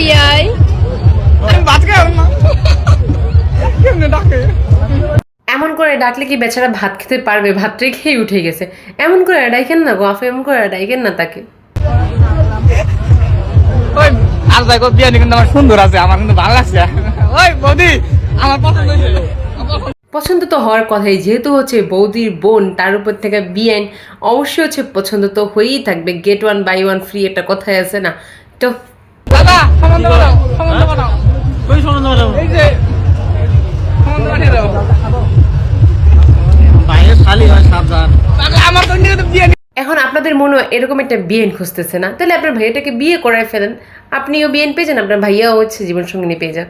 বিয়াই আমি ভাত খাই না। কেমনে ডাকে? এমন করে ডাকলে কি বেচারা ভাত খেতে পারবে? ভাত রেখেই উঠে গেছে। এমন করে ডাইকেন না গো এমন করে ডাইকেন না তাকে। ওই আর যাই বিয়ে কিন্তু আমার সুন্দর আছে আমার কিন্তু ভালো লাগছে। ওই বৌদি আমার পছন্দ হয়েছে। পছন্দ- পছন্দ তো হওয়ার কথাই যেহেতু হচ্ছে বৌদির বোন তার উপর থেকে বিআইন অবশ্যই হচ্ছে পছন্দ তো হয়েই থাকবে। Get one by one free একটা কথাই আছে না। তো দাদা সম্বন্ধ বানাও সম্বন্ধ বানাও কই সম্বন্ধ এই যে সম্বন্ধ বানিয়ে দাও। বাইরে খালি হয় সাবধান। আমার তো নিয়ে বিয়ে এখন আপনাদের মনে হয় এরকম একটা বিয়েন খুঁজতেছে না। তাহলে আপনার ভাইয়াটাকে বিয়ে করায় ফেলেন। আপনিও বিয়েন পেয়ে যান আপনার ভাইয়াও হচ্ছে জীবন সঙ্গিনী পেয়ে যান।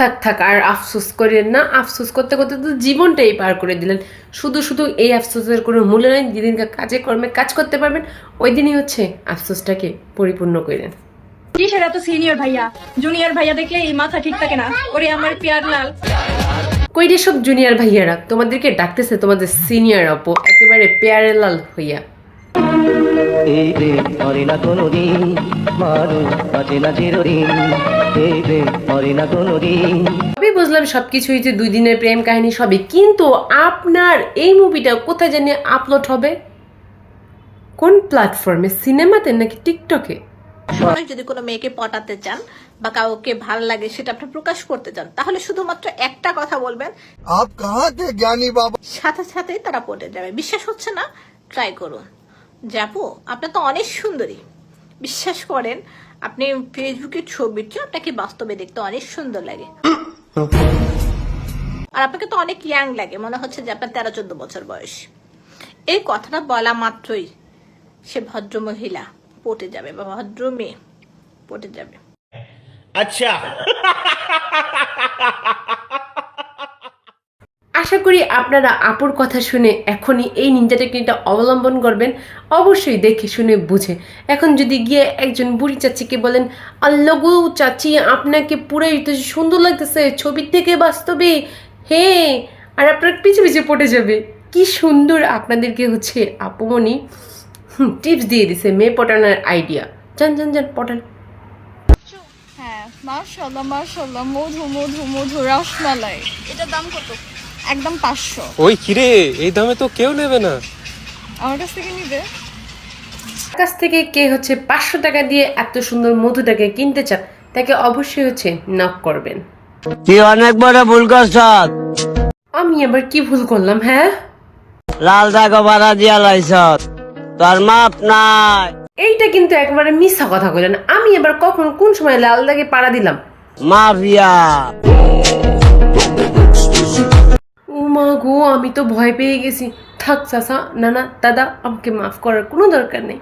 থাক থাক আর আফসোস করেন না। আফসোস করতে করতে তো জীবনটাই পার করে দিলেন। শুধু শুধু এই আফসোসের কোনো মূল্য নেই। যেদিনকে কাজে কর্মে কাজ করতে পারবেন ওই দিনই হচ্ছে আফসোসটাকে পরিপূর্ণ করেন জি সেটা তো সিনিয়র ভাইয়া। জুনিয়র ভাইয়া দেখলে এই মাথা ঠিক থাকে না। ওরে আমার পেয়ার লাল। কইরে সব জুনিয়র ভাইয়ারা? তোমাদেরকে ডাকতেছে তোমাদের সিনিয়র আপু একেবারে পেয়ারে লাল হইয়া। এই প্রেম করে না কোনোদিন মানুষ বাঁচে না চিরদিন। এই প্রেম করে না কোনোদিন। সবই বুঝলাম সবকিছুই যে দুই দিনের প্রেম কাহিনী সবই কিন্তু আপনার এই মুভিটা কোথায় জানি আপলোড হবে? কোন প্ল্যাটফর্মে সিনেমাতে নাকি টিকটকে যদি কোনো মেয়েকে পটাতে চান বা কাউকে ভালো লাগে সেটা আপনি প্রকাশ করতে চান তাহলে শুধুমাত্র একটা কথা বলবেন। আপ কাহাতে জ্ঞানী বাবা? সাথে সাথেই তারা পটে যাবে। বিশ্বাস হচ্ছে না? ট্রাই করুন। যাব আপনি তো অনেক সুন্দরী। বিশ্বাস করেন, আপনি ফেসবুকের ছবির চেয়ে আপনাকে বাস্তবে দেখতে অনেক সুন্দর লাগে। আর আপনাকে তো অনেক ইয়াং লাগে, মনে হচ্ছে যে আপনার তেরো চোদ্দ বছর বয়স। এই কথাটা বলা মাত্রই সে ভদ্র মহিলা পটে যাবে, বা ভদ্র মেয়ে পটে যাবে। আশা করি আপনারা আপুর কথা শুনে এখনই এই নিনজা টেকনিকটা অবলম্বন করবেন। অবশ্যই দেখে শুনে বুঝে। এখন যদি গিয়ে একজন বুড়ি চাচিকে বলেন আল্লাগু চাচি, আপনাকে পুরাই তো সুন্দর লাগতেছে ছবির থেকে বাস্তবে, হে, আর আপনার পিছে পিছে পড়ে যাবে। কি সুন্দর আপনাদেরকে হচ্ছে আপুমনি টিপস দিয়ে দিছে মেয়ে পটানোর আইডিয়া যান যান যান, পটান। হ্যাঁ মাশাল্লাহ মধু মধু মধু, রসমালাই। এটার দাম কত? একদম পাঁচশো। ওই কিরে এই দামে তো কেউ নেবে না। আমার কাছ থেকে নিবে। কাছ থেকে কে হচ্ছে পাঁচশো টাকা দিয়ে এত সুন্দর মধুটাকে কিনতে চান তাকে অবশ্যই হচ্ছে নক করবেন। তুই অনেক বড় ভুল করছ? আমি আবার কি ভুল করলাম হ্যাঁ? লাল দাগ বাড়া দিয়া লাইছ। তোর মাপ নাই। এইটা কিন্তু একবারে মিথ্যা কথা কইলেন। আমি এবার কখন কোন সময় লাল দাগে পাড়া দিলাম? মাফিয়া। মা গো, আমি তো ভয় পেয়ে গেছি। থাক, সাসা না না দাদা, আমাকে মাফ করার কোনো দরকার নেই।